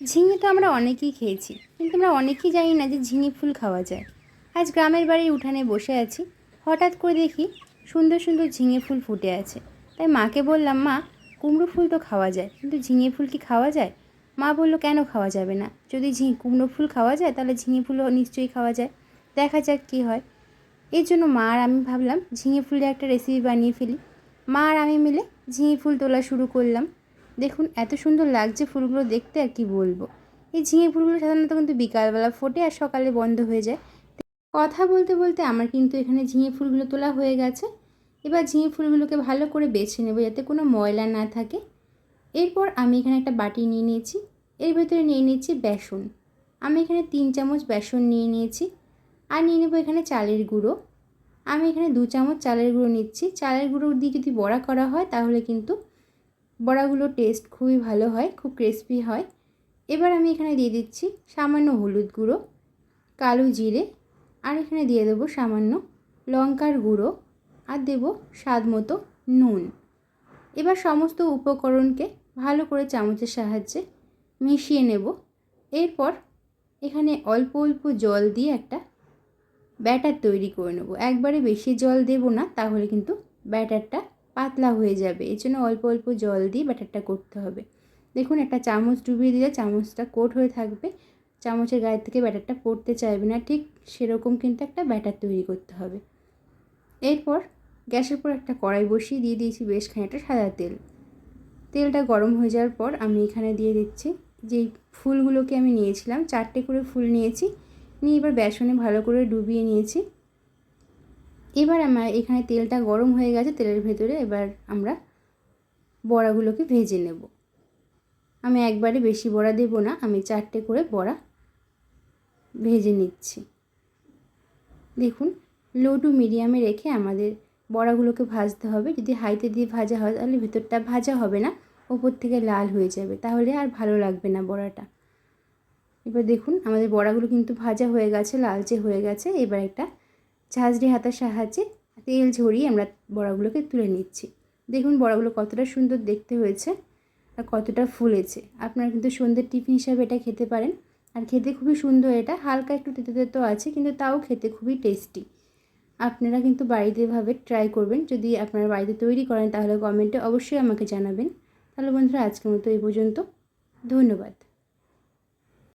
ঝিঙে তো আমরা অনেকেই খেয়েছি, কিন্তু আমরা অনেকেই জানি না যে ঝিঙে ফুল খাওয়া যায়। আজ গ্রামের বাড়ির উঠানে বসে আছি, হঠাৎ করে দেখি সুন্দর সুন্দর ঝিঙে ফুল ফুটে আছে। তাই মাকে বললাম, মা, কুমড়ো ফুল তো খাওয়া যায়, কিন্তু ঝিঙে ফুল কি খাওয়া যায়? মা বলল, কেন খাওয়া যাবে না? যদি ঝি, কুমড়ো ফুল খাওয়া যায়, তাহলে ঝিঙে ফুলও নিশ্চয়ই খাওয়া যায়। দেখা যাক কী হয়। এর জন্য মা আর আমি ভাবলাম, ঝিঙে ফুলের একটা রেসিপি বানিয়ে ফেলি। মা আর আমি মিলে ঝিঙে ফুল তোলা শুরু করলাম। দেখুন, এত সুন্দর লাগছে ফুলগুলো দেখতে আর কি বলব। এই ঝিঙে ফুলগুলো সাধারণত কিন্তু বিকালবেলা ফোটে আর সকালে বন্ধ হয়ে যায়। কথা বলতে বলতে আমার কিন্তু এখানে ঝিঙে ফুলগুলো তোলা হয়ে গেছে। এবার ঝিঙে ফুলগুলোকে ভালো করে বেছে নেব যাতে কোনো ময়লা না থাকে। এরপর আমি এখানে একটা বাটি নিয়ে নিয়েছি। এর ভেতরে নিয়ে নিয়েছি বেসন। আমি এখানে তিন চামচ বেসন নিয়ে নিয়েছি। আর নিয়ে নেব এখানে চালের গুঁড়ো। আমি এখানে দু চামচ চালের গুঁড়ো নিচ্ছি। চালের গুঁড়ো দিয়ে যদি বড়া করা হয় তাহলে কিন্তু বড়াগুলোর টেস্ট খুবই ভালো হয়, খুব ক্রিস্পি হয়। এবার আমি এখানে দিয়ে দিচ্ছি সামান্য হলুদ গুঁড়ো, কালো জিরে, আর এখানে দিয়ে দেবো সামান্য লঙ্কার গুঁড়ো, আর দেব স্বাদ মতো নুন। এবার সমস্ত উপকরণকে ভালো করে চামচের সাহায্যে মিশিয়ে নেব। এরপর এখানে অল্প অল্প জল দিয়ে একটা ব্যাটার তৈরি করে নেব। একবারে বেশি জল দেব না, তাহলে কিন্তু ব্যাটারটা পাতলা হয়ে যাবে। এই জন্য অল্প অল্প জল দিয়ে ব্যাটারটা করতে হবে। দেখুন, একটা চামচ ডুবিয়ে দিলে চামচটা কোট হয়ে থাকবে। চামচের গায়ে থেকে ব্যাটারটা পড়তে চাইবে না, ঠিক সেরকম কিন্তু একটা ব্যাটার তৈরি করতে হবে। এরপর গ্যাসের উপর একটা কড়াই বসিয়ে দিয়ে দিয়েছি বেশ খানিকটা সাদা তেল। তেলটা গরম হয়ে যাওয়ার পর আমি এখানে দিয়ে দিচ্ছি যেই ফুলগুলোকে আমি নিয়েছিলাম, চারটে করে ফুল নিয়েছি। নিয়ে এবার বেসনে ভালো করে ডুবিয়ে নিয়েছি। এবার আমার এখানে তেলটা গরম হয়ে গেছে, তেলের ভেতরে এবার আমরা বড়াগুলোকে ভেজে নেব। আমি একবারে বেশি বড়া দেব না, আমি চারটে করে বড়া ভেজে নিচ্ছি। দেখুন, লো টু মিডিয়ামে রেখে আমাদের বড়াগুলোকে ভাজতে হবে। যদি হাইতে দিয়ে ভাজা হয়, তাহলে ভেতরটা ভাজা হবে না, ওপর থেকে লাল হয়ে যাবে, তাহলে আর ভালো লাগবে না বড়াটা। এবার দেখুন, আমাদের বড়াগুলো কিন্তু ভাজা হয়ে গেছে, লালচে হয়ে গেছে। এবার একটা ঝাঁঝরি হাতার সাহায্যে তেল ঝরিয়ে আমরা বড়াগুলোকে তুলে নিচ্ছি। দেখুন বড়াগুলো কতটা সুন্দর দেখতে হয়েছে আর কতটা ফুলেছে। আপনারা কিন্তু সন্ধ্যের টিফিন হিসাবে এটা খেতে পারেন। আর খেতে খুবই সুন্দর এটা, হালকা একটু তেতে তেতো আছে, কিন্তু তাও খেতে খুবই টেস্টি। আপনারা কিন্তু বাড়িতে এভাবে ট্রাই করবেন। যদি আপনারা বাড়িতে তৈরি করেন তাহলে কমেন্টে অবশ্যই আমাকে জানাবেন। তাহলে বন্ধুরা, আজকের মতো এই পর্যন্ত। ধন্যবাদ।